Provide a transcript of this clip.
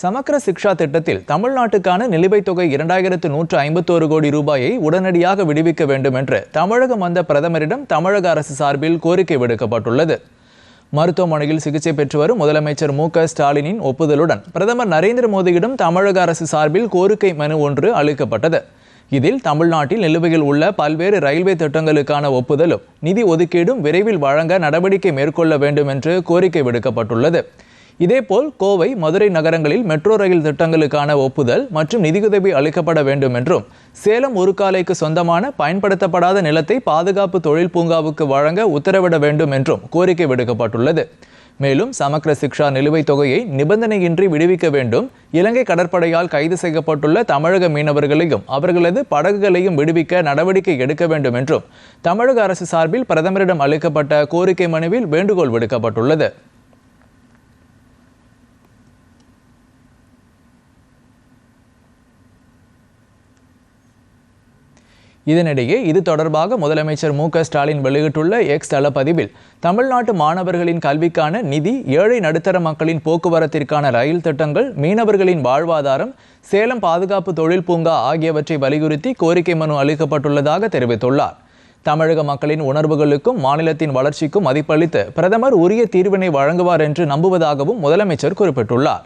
சமக்கர சிக்ஷா திட்டத்தில் தமிழ்நாட்டுக்கான நிலுவைத் தொகை இரண்டாயிரத்து நூற்று ஐம்பத்தோரு கோடி ரூபாயை உடனடியாக விடுவிக்க வேண்டும் என்று தமிழகம் வந்த பிரதமரிடம் தமிழக அரசு சார்பில் கோரிக்கை விடுக்கப்பட்டுள்ளது. மருத்துவமனையில் சிகிச்சை பெற்று வரும் முதலமைச்சர் மு க ஸ்டாலினின் ஒப்புதலுடன் பிரதமர் நரேந்திர மோடியிடம் தமிழக அரசு சார்பில் கோரிக்கை மனு ஒன்று அளிக்கப்பட்டது. இதில் தமிழ்நாட்டில் நிலுவையில் உள்ள பல்வேறு ரயில்வே திட்டங்களுக்கான ஒப்புதலும் நிதி ஒதுக்கீடும் விரைவில் வழங்க நடவடிக்கை மேற்கொள்ள வேண்டும் என்று கோரிக்கை விடுக்கப்பட்டுள்ளது. இதேபோல் கோவை மதுரை நகரங்களில் மெட்ரோ ரயில் திட்டங்களுக்கான ஒப்புதல் மற்றும் நிதியுதவி அளிக்கப்பட வேண்டும் என்றும் சேலம் உருக்காலைக்கு சொந்தமான பயன்படுத்தப்படாத நிலத்தை பாதுகாப்பு தொழில் பூங்காவுக்கு வழங்க உத்தரவிட வேண்டும் என்றும் கோரிக்கை விடுக்கப்பட்டுள்ளது. மேலும் சமக்கர சிக்ஷா நிலுவைத் தொகையை நிபந்தனையின்றி விடுவிக்க வேண்டும். இலங்கை கடற்படையால் கைது செய்யப்பட்டுள்ள தமிழக மீனவர்களையும் அவர்களது படகுகளையும் விடுவிக்க நடவடிக்கை எடுக்க வேண்டும் என்றும் தமிழக அரசு சார்பில் பிரதமரிடம் அளிக்கப்பட்ட கோரிக்கை மனுவில் வேண்டுகோள் விடுக்கப்பட்டுள்ளது. இதனிடையே இது தொடர்பாக முதலமைச்சர் மு க ஸ்டாலின் வெளியிட்டுள்ள எக்ஸ் தளப்பதிவில் தமிழ்நாட்டு மாணவர்களின் கல்விக்கான நிதி ஏழை நடுத்தர மக்களின் போக்குவரத்திற்கான ரயில் திட்டங்கள் மீனவர்களின் வாழ்வாதாரம் சேலம் பாதுகாப்பு தொழில் பூங்கா ஆகியவற்றை வலியுறுத்தி கோரிக்கை மனு அளிக்கப்பட்டுள்ளதாக தெரிவித்துள்ளார். தமிழக மக்களின் உணர்வுகளுக்கும் மாநிலத்தின் வளர்ச்சிக்கும் மதிப்பளித்து பிரதமர் உரிய தீர்வினை வழங்குவார் என்று நம்புவதாகவும் முதலமைச்சர் குறிப்பிட்டுள்ளார்.